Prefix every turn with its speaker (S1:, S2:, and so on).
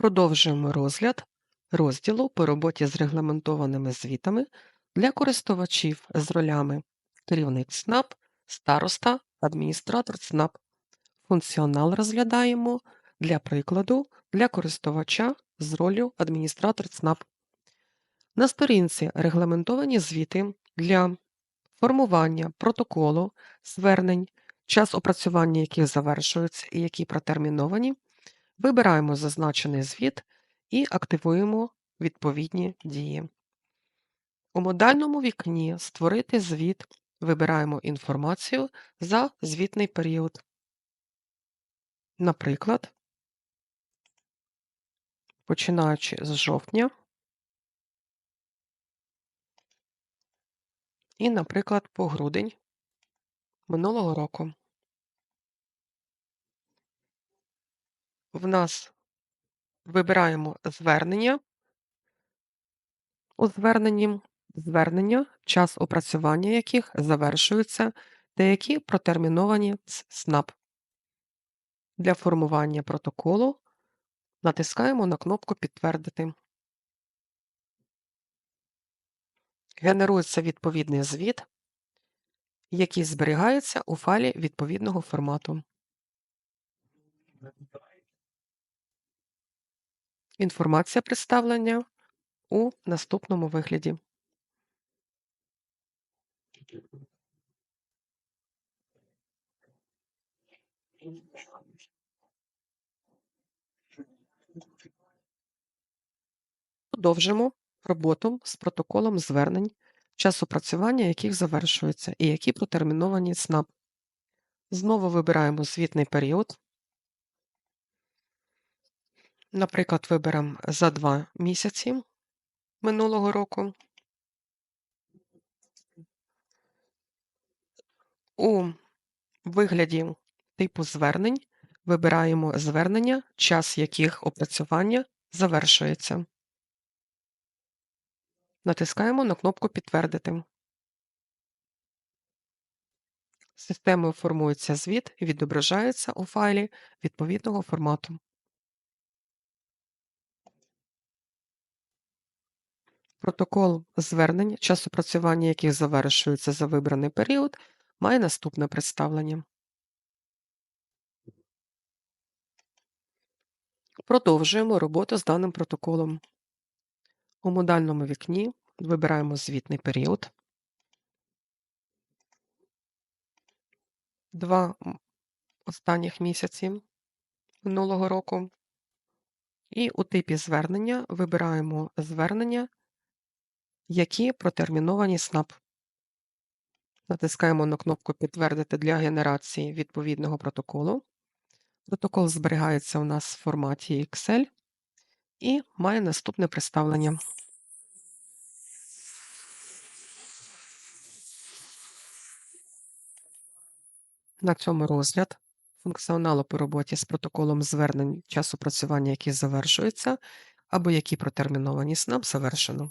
S1: Продовжуємо розгляд розділу по роботі з регламентованими звітами для користувачів з ролями керівник ЦНАП, староста, адміністратор ЦНАП. Функціонал розглядаємо для прикладу для користувача з ролью адміністратор ЦНАП. На сторінці регламентовані звіти для формування протоколу, звернень, час опрацювання яких завершується і які протерміновані, вибираємо зазначений звіт і активуємо відповідні дії. У модальному вікні Створити звіт вибираємо інформацію за звітний період. Наприклад, починаючи з жовтня і, наприклад, по грудень минулого року. В нас вибираємо звернення. У зверненні звернення, час опрацювання яких завершується, та які протерміновані з СНАП. Для формування протоколу натискаємо на кнопку Підтвердити. Генерується відповідний звіт, який зберігається у файлі відповідного формату. Інформація представлення у наступному вигляді. Продовжимо роботу з протоколом звернень, час опрацювання яких завершується, і які протерміновані СНАП. Знову вибираємо звітний період. Наприклад, виберемо за 2 місяці минулого року. У вигляді типу звернень вибираємо звернення, час яких опрацювання завершується. Натискаємо на кнопку Підтвердити. Системою формується звіт і відображається у файлі відповідного формату. Протокол звернень, час опрацювання яких завершується за вибраний період, має наступне представлення. Продовжуємо роботу з даним протоколом. У модальному вікні вибираємо звітний період. Два останніх місяці минулого року. І у типі звернення вибираємо звернення, які протерміновані СНАП. Натискаємо на кнопку Підтвердити для генерації відповідного протоколу. Протокол зберігається у нас в форматі Excel і має наступне представлення. На цьому розгляд функціоналу по роботі з протоколом звернень часу працювання, який завершується, або які протерміновані СНАП, завершено.